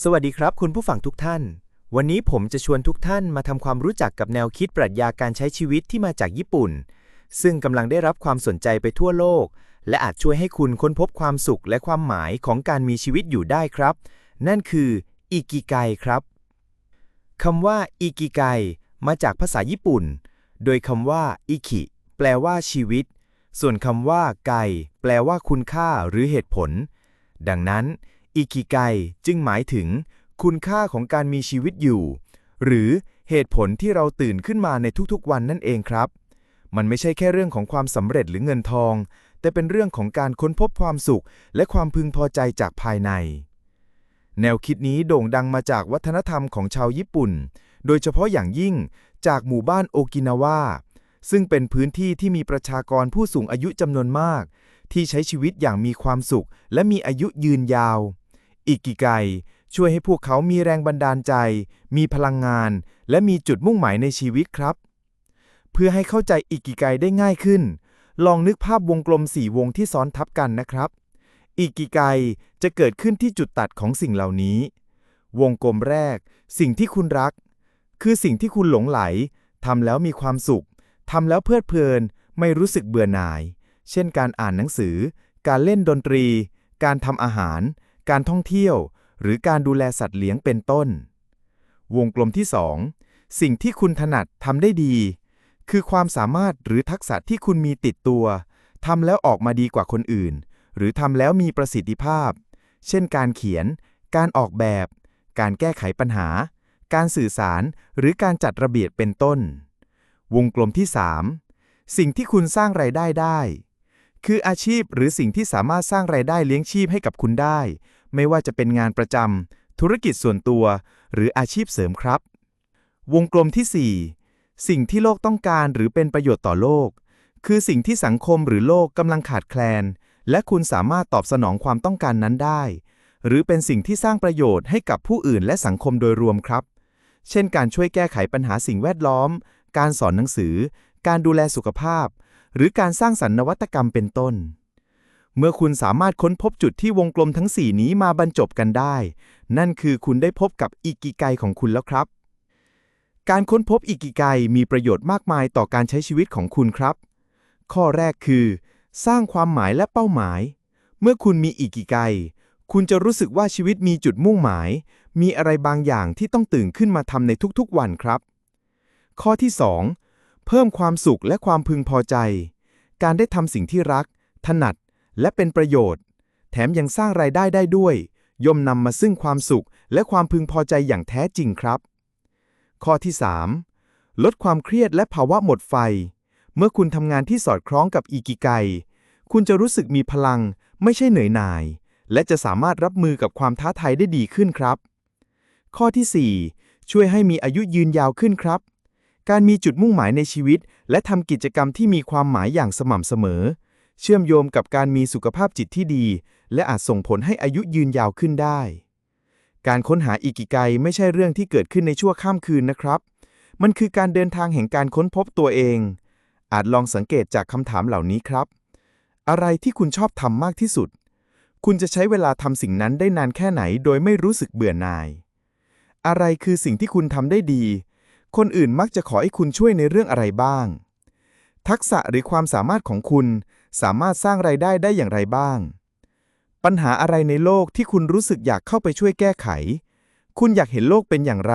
สวัสดีครับคุณผู้ฟังทุกท่าน วันนี้ผมจะชวนทุกท่านมาทำความรู้จักกับแนวคิดปรัชญาการใช้ชีวิตที่มาจากญี่ปุ่น ซึ่งกำลังได้รับความสนใจไปทั่วโลก และอาจช่วยให้คุณค้นพบความสุขและความหมายของการมีชีวิตอยู่ได้ครับ นั่นคืออิกิไกครับคำว่าอิกิไกมาจากภาษาญี่ปุ่น โดยคำว่าอิคิแปลว่าชีวิต ส่วนคำว่าไกแปลว่าคุณค่าหรือเหตุผล ดังนั้น อิกิไกจึงหมายถึง คุณค่าของการมีชีวิตอยู่ หรือเหตุผลที่เราตื่นขึ้นมาในทุกๆวันนั่นเองครับ มันไม่ใช่แค่เรื่องของความสำเร็จหรือเงินทอง แต่เป็นเรื่องของการค้นพบความสุข และความพึงพอใจจากภายใน แนวคิดนี้โด่งดังมาจากวัฒนธรรมของชาวญี่ปุ่น โดยเฉพาะอย่างยิ่งจากหมู่บ้านโอกินาวาซึ่งเป็นพื้นที่ที่มีประชากรผู้สูงอายุจำนวนมาก ที่ใช้ชีวิตอย่างมีความสุข และมีอายุยืนยาว อิกิไกช่วยให้พวกเขามีแรงบันดาลใจ มีพลังงาน และมีจุดมุ่งหมายในชีวิตครับ เพื่อให้เข้าใจอิกิไกได้ง่ายขึ้น ลองนึกภาพวงกลมสี่วงที่ซ้อนทับกันนะครับ อิกิไกจะเกิดขึ้นที่จุดตัดของสิ่งเหล่านี้ วงกลมแรก สิ่งที่คุณรัก คือสิ่งที่คุณหลงไหลทำแล้วมีความสุขทำแล้วเพลิดเพลิน ไม่รู้สึกเบื่อหน่าย เช่นการอ่านหนังสือ การเล่นดนตรี การทำอาหาร การท่องเที่ยว หรือการดูแลสัตว์เลี้ยงเป็นต้น วงกลมที่ 2 สิ่งที่คุณถนัดทำได้ดี คือความสามารถหรือทักษะที่คุณมีติดตัวทำแล้วออกมาดีกว่าคนอื่น หรือทำแล้วมีประสิทธิภาพ เช่น การเขียน การออกแบบ การแก้ไขปัญหา การสื่อสาร หรือการจัดระเบียบเป็นต้น วงกลมที่ 3 สิ่งที่คุณสร้างไรายได้ได้ คืออาชีพหรือสิ่งที่สามารถสร้างไรายได้เลี้ยงชีพให้กับคุณได้ ไม่ว่าจะเป็นงานประจำธุรกิจส่วนตัว หรืออาชีพเสริมครับ วงกลมที่ 4 สิ่งที่โลกต้องการหรือเป็นประโยชน์ต่อโลก คือสิ่งที่สังคมหรือโลกกำลังขาดแคลน และคุณสามารถตอบสนองความต้องการนั้นได้ หรือเป็นสิ่งที่สร้างประโยชน์ให้กับผู้อื่นและสังคมโดยรวมครับ เช่น การช่วยแก้ไขปัญหาสิ่งแวดล้อม การสอนหนังสือ การดูแลสุขภาพ หรือการสร้างสรรค์นวัตกรรมเป็นต้น เมื่อคุณสามารถค้นพบจุดที่วงกลมทั้ง 4 นี้มาบรรจบกันได้ นั่นคือคุณได้พบกับอิกิไกของคุณแล้วครับ การค้นพบอิกิไกมีประโยชน์มากมายต่อการใช้ชีวิตของคุณครับ ข้อแรกคือ สร้างความหมายและเป้าหมาย เมื่อคุณมีอิกิไกคุณจะรู้สึกว่าชีวิตมีจุดมุ่งหมาย มีอะไรบางอย่างที่ต้องตื่นขึ้นมาทำในทุกๆวันครับ ข้อที่ 2 เพิ่มความสุขและความพึงพอใจ การได้ทำสิ่งที่รัก ถนัด และเป็นประโยชน์ แถมยังสร้างรายได้ได้ด้วย ย่อมนำมาซึ่งความสุขและความพึงพอใจอย่างแท้จริงครับ ข้อที่ 3 ลดความเครียดและภาวะหมดไฟ เมื่อคุณทำงานที่สอดคล้องกับอีกิไก คุณจะรู้สึกมีพลัง ไม่ใช่เหนื่อยหน่าย และจะสามารถรับมือกับความท้าทายได้ดีขึ้นครับ ข้อที่ 4 ช่วยให้มีอายุยืนยาวขึ้นครับ การมีจุดมุ่งหมายในชีวิต และทำกิจกรรมที่มีความหมายอย่างสม่ำเสมอ เชื่อมโยงกับการมีสุขภาพจิตที่ดี และอาจส่งผลให้อายุยืนยาวขึ้นได้ การค้นหาอิกิไกไม่ใช่เรื่องที่เกิดขึ้นในชั่วข้ามคืนนะครับ มันคือการเดินทางแห่งการค้นพบตัวเอง อาจลองสังเกตจากคำถามเหล่านี้ครับ อะไรที่คุณชอบทำมากที่สุด คุณจะใช้เวลาทำสิ่งนั้นได้นานแค่ไหน โดยไม่รู้สึกเบื่อหน่าย อะไรคือสิ่งที่คุณทำได้ดี คนอื่นมักจะขอให้คุณช่วยในเรื่องอะไรบ้าง ทักษะหรือความสามารถของคุณสามารถสร้างไรายได้ได้อย่างไรบ้าง ปัญหาอะไรในโลกที่คุณรู้สึกอยากเข้าไปช่วยแก้ไข คุณอยากเห็นโลกเป็นอย่างไร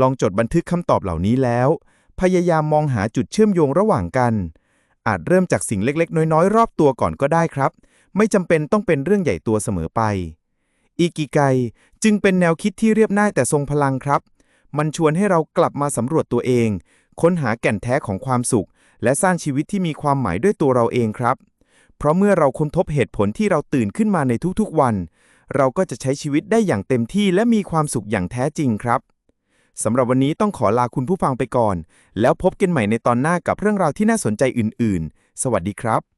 ลองจดบันทึกคำตอบเหล่านี้แล้ว พยายามมองหาจุดเชื่อมโยงระหว่างกัน อาจเริ่มจากสิ่งเล็ก ๆ น้อยๆ รอบตัวก่อนก็ได้ครับ ไม่จำเป็นต้องเป็นเรื่องใหญ่ตัวเสมอไปอิกิไกจึงเป็นแนวคิดที่เรียบง่ายแต่ทรงพลังครับ มันชวนให้เรากลับมาสำรวจตัวเอง ค้นหาแก่นแท้ของความสุข และสร้างชีวิตที่มีความหมายด้วยตัวเราเองครับ เพราะเมื่อเราค้นพบเหตุผลที่เราตื่นขึ้นมาในทุกๆวัน เราก็จะใช้ชีวิตได้อย่างเต็มที่และมีความสุขอย่างแท้จริงครับสำหรับวันนี้ต้องขอลาคุณผู้ฟังไปก่อน แล้วพบกันใหม่ในตอนหน้ากับเรื่องราวที่น่าสนใจอื่น ๆ สวัสดีครับ